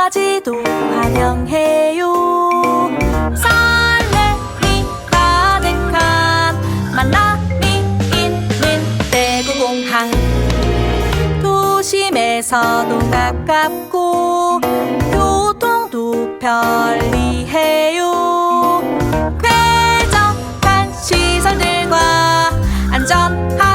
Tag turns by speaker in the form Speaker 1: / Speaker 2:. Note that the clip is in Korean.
Speaker 1: 강아지도 환영해요. 설렘이 가득한 만남이 있는 대구공항 도심에서도 가깝고 교통도 편리해요. 쾌적한 시설들과 안전한